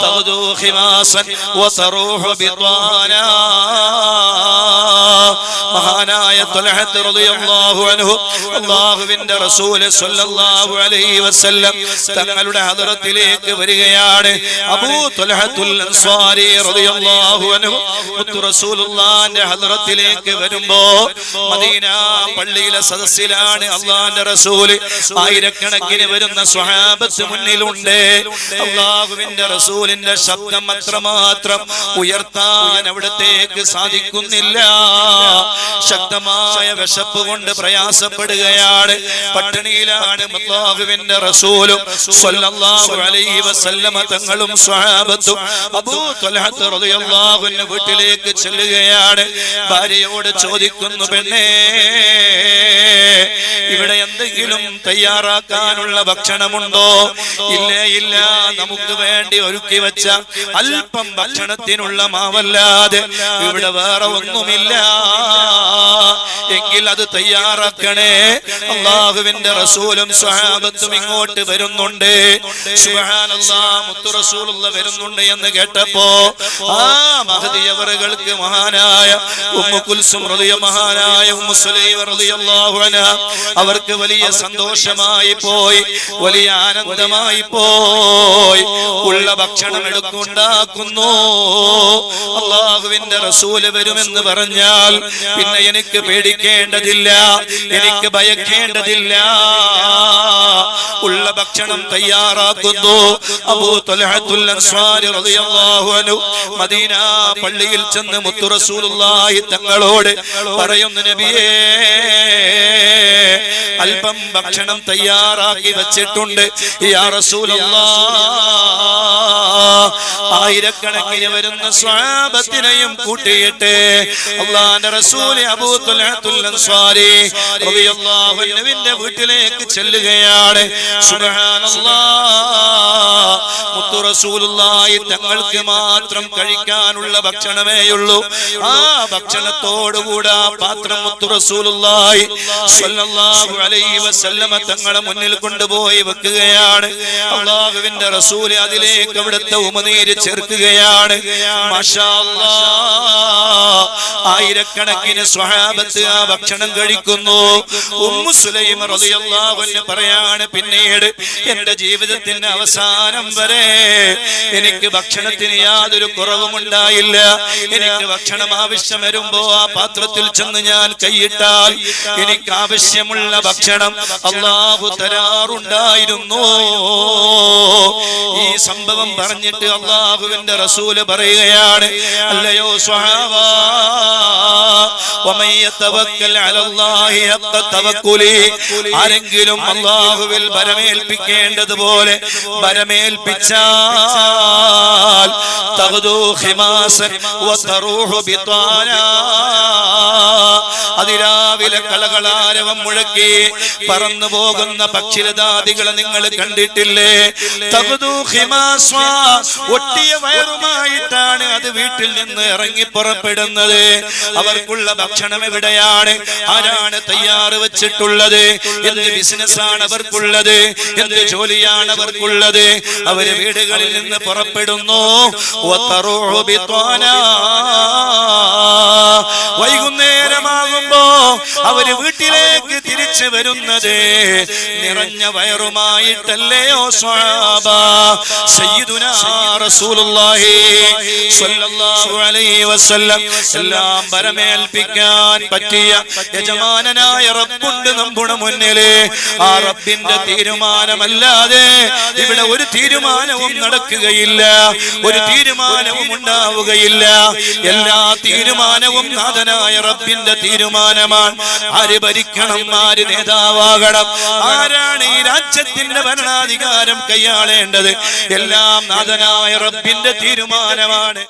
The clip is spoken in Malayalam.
تغدو خماصا وتروح بطانا. മഹാനായ ത്വൽഹത്ത് റളിയല്ലാഹു അൻഹു അല്ലാഹുവിന്റെ റസൂൽ സ്വല്ലല്ലാഹു അലൈഹി വസല്ലം തങ്ങളുടെ ഹദറത്തിലേക്ക് വരികയാണ്. അബൂ ത്വൽഹത്തുൽ അൻസാരി റളിയല്ലാഹു അൻഹു മുത്തു റസൂലുള്ളാഹിന്റെ ഹദറത്തിലേക്ക് വരുമ്പോൾ മദീന പള്ളിയിലെ സദസ്സിലാണ് അള്ളാഹിന്റെ റസൂൽ ആയിരക്കണക്കിന് വരുന്ന സ്വഹാബത്ത് മുന്നിലുണ്ട്. അള്ളാഹുവിന്റെ റസൂലിന്റെ ശബ്ദം അത്രമാത്രം ഉയർത്താൻ അവിടത്തേക്ക് സാധിക്കുന്നില്ല. ശക്തമായ വിശപ്പ് കൊണ്ട് പ്രയാസപ്പെടുകയാണ്. പട്ടിണിയിലാണ് അള്ളാഹുവിന്റെ റസൂലും സ്വല്ലല്ലാഹു അലൈഹി വസല്ലമ തങ്ങളും സ്വഹാബത്തും. അബൂ ത്വൽഹത്ത് റളിയല്ലാഹു അൻഹു വീട്ടിലേക്ക് ചെല്ലുകയാണ്. ഭാര്യയോട് ചോദിക്കുന്നു പെണ്ണേ ഇവിടെ എന്തെങ്കിലും തയ്യാറാക്കാനുള്ള ഭക്ഷണമുണ്ടോ? ഇല്ലേ ഇല്ല നമുക്ക് വേണ്ടി ഒരുക്കി വെച്ച അല്പം ഭക്ഷണത്തിനുള്ള മാവല്ലാതെ ഇവിടെ വേറെ ഒന്നുമില്ല. എങ്കിൽ അത് തയ്യാറാക്കണേ. അള്ളാഹുവിന്റെ റസൂലും സ്വഹാബത്തും ഇങ്ങോട്ട് വരുന്നുണ്ട്. മുത്തു റസൂലുള്ള വരുന്നുണ്ട് എന്ന് കേട്ടപ്പോ ആ മഹദിയവറുകൾക്ക് മഹാനായ ഉമ്മുൽ കുൽസും മഹാനായ ഉമ്മു സുലൈമ റളിയല്ലാഹു അൻഹ അവർക്ക് വലിയ സന്തോഷമായി പോയി വലിയ ആനന്ദമായി പോയി. ഉള്ള ഭക്ഷണം എടുക്കുണ്ടാക്കുന്നു അള്ളാഹുവിന്റെ റസൂൽ വരുമെന്ന് പറഞ്ഞാൽ പിന്നെ എനിക്ക് പേടിക്കേണ്ടതില്ല. എനിക്ക് ഭയക്കേണ്ടതില്ല. ഉള്ള ഭക്ഷണം തയ്യാറാക്കുന്നു. അബൂ മദീന പള്ളിയിൽ ചെന്ന് മുത്തു റസൂലുള്ളാഹി തങ്ങളോട് പറയുന്നു നബിയേ അല്പം ഭക്ഷണം തയ്യാറാക്കി വെച്ചിട്ടുണ്ട്. യാ റസൂലല്ലാഹ് ആയിരക്കണക്കിന് വരുന്ന സ്വാപത്തിനെയും കൂട്ടിയിട്ട് അള്ളാന്റെ വീട്ടിലേക്ക് ചെല്ലുകയാണ്. തങ്ങൾക്ക് മാത്രം കഴിക്കാനുള്ള ഭക്ഷണമേ ഉള്ളൂ ആ ഭക്ഷണത്തോടുകൂടെ ആ പാത്രം മുത്തു അലൈഹി വസല്ലമ തങ്ങളെ മുന്നിൽ കൊണ്ടുപോയി വെക്കുകയാണ്. അള്ളാഹുവിന്റെ റസൂൽ അതിലേക്ക് അവിടുത്തെ ഉമനീര് ചേർക്കുകയാണ് മാഷാ. ആയിരക്കണക്കിന് സ്വഹാബത്ത് ആ ഭക്ഷണം കഴിക്കുന്നു. ഉമ്മു പറയാണ് പിന്നീട് എന്റെ ജീവിതത്തിന്റെ അവസാനം വരെ എനിക്ക് ഭക്ഷണത്തിന് യാതൊരു കുറവും ഉണ്ടായില്ല. എനിക്ക് ഭക്ഷണം ആവശ്യം വരുമ്പോ ആ പാത്രത്തിൽ ചെന്ന് ഞാൻ കൈയിട്ടാൽ എനിക്ക് ആവശ്യമുള്ള ഭക്ഷണം അള്ളാഹു തരാറുണ്ടായിരുന്നു. ഈ സംഭവം പറഞ്ഞിട്ട് അള്ളാഹുവിന്റെ റസൂൽ പറയുകയാണ് അല്ലയോ സ്വഹാബ ആരെങ്കിലും അള്ളാഹുവിൽ ഭരമേൽപ്പിക്കേണ്ടതുപോലെ ഭരമേൽപ്പിച്ചാൽ അതിരാവിലെ കളകളാരവം മുഴക്കി പറന്നു പോകുന്ന പക്ഷിരതാദികളെ നിങ്ങൾ കണ്ടിട്ടില്ലേ? ഒട്ടിയ വയറുമായിട്ടാണ് അത് വീട്ടിൽ നിന്ന് ഇറങ്ങി പുറപ്പെടുന്നത്. അവർക്കുള്ള ഭക്ഷണം എവിടെയാണ്? ആരാണ് തയ്യാറ് വെച്ചിട്ടുള്ളത്? എന്ത് ബിസിനസ്സാണ് അവർക്കുള്ളത്? എന്ത് ജോലിയാണ് അവർക്കുള്ളത്? അവർ വീടുകളിൽ നിന്ന് പുറപ്പെടുന്നു. വൈകുന്നേരമാകുമ്പോ അവർ വീട്ടിലേക്ക് തിരിച്ചു വരുന്നത് നിറഞ്ഞ വയറുമായിട്ടല്ലയോ എല്ലാം പരമേൽപ്പിക്കാൻ പറ്റിയ യജമാനനായ റബ്ബുണ്ട് നമ്മുടെ മുന്നിൽ. ആ റബ്ബിന്റെ തീരുമാനമല്ലാതെ ഇവിടെ ഒരു തീരുമാനവും നടക്കുകയില്ല. ഒരു തീരുമാനവും ഉണ്ടാവുകയില്ല. എല്ലാ തീരുമാനവും നാഥനായ റബ്ബിന്റെ തീരുമാനമാണ്. ആര് ഭരിക്കണം ആര് നേതാവാകണം? ആരാണ് ഈ രാജ്യത്തിന്റെ ഭരണാധികാരം കൈയാളേണ്ടത്? എല്ലാം നാഥനായ റബ്ബിന്റെ തീരുമാനമാണ്.